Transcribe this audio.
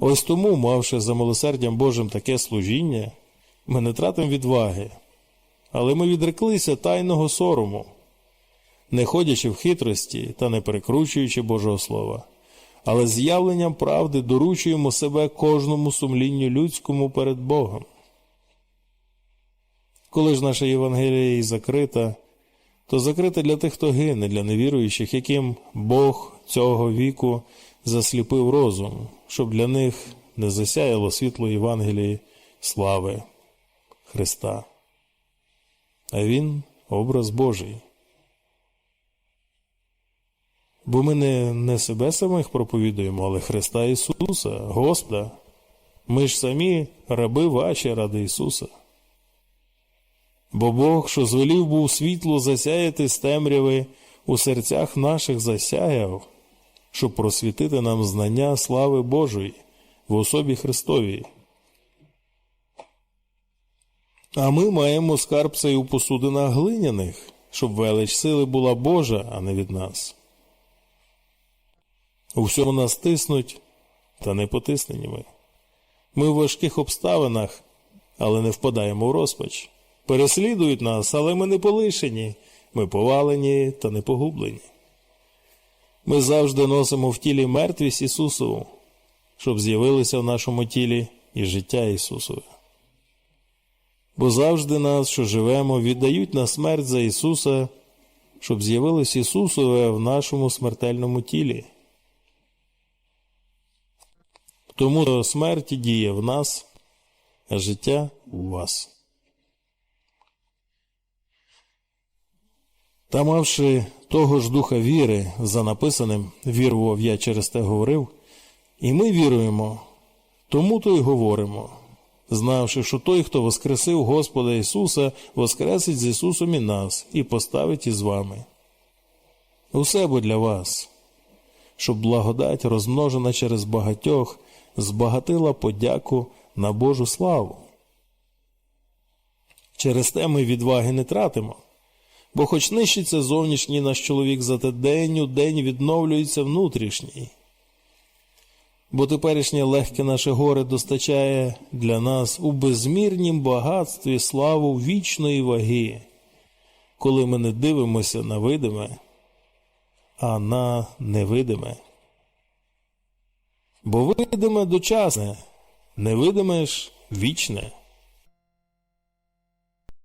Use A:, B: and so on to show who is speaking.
A: Ось тому, мавши за милосердям Божим таке служіння, ми не тратимо відваги, але ми відреклися тайного сорому, не ходячи в хитрості та не перекручуючи Божого Слова, але з явленням правди доручуємо себе кожному сумлінню людському перед Богом. Коли ж наша Євангелія і закрита, то закрита для тих, хто гине, для невіруючих, яким Бог цього віку засліпив розум, щоб для них не засяяло світло Євангелії слави Христа. А Він образ Божий. Бо ми не, не себе самих проповідуємо, але Христа Ісуса, Господа. Ми ж самі раби ваші ради Ісуса. Бо Бог, що звелів був світло засяяти з темряви, у серцях наших засяяв, щоб просвітити нам знання слави Божої в особі Христовій. А ми маємо скарб цей у посудинах глиняних, щоб велич сили була Божа, а не від нас. У всьому нас тиснуть, та не потиснені ми. Ми в важких обставинах, але не впадаємо в розпач. Переслідують нас, але ми не полишені, ми повалені та не погублені. Ми завжди носимо в тілі мертвість Ісусову, щоб з'явилося в нашому тілі і життя Ісусове. Бо завжди нас, що живемо, віддають на смерть за Ісуса, щоб з'явилось Ісусове в нашому смертельному тілі. Тому до смерті діє в нас, а життя у вас. Та мавши того ж духа віри за написаним вірував я через те говорив, і ми віруємо, тому то й говоримо, знавши, що той, хто воскресив Господа Ісуса, воскресить з Ісусом і нас, і поставить із вами. Усе бо для вас, щоб благодать, розмножена через багатьох, збагатила подяку на Божу славу. Через те ми відваги не тратимо. Бо хоч нищиться зовнішній наш чоловік, зате день у день відновлюється внутрішній. Бо теперішнє легке наше горе достачає для нас у безмірнім багатстві славу вічної ваги, коли ми не дивимося на видиме, а на невидиме. Бо видиме дочасне, невидиме ж вічне.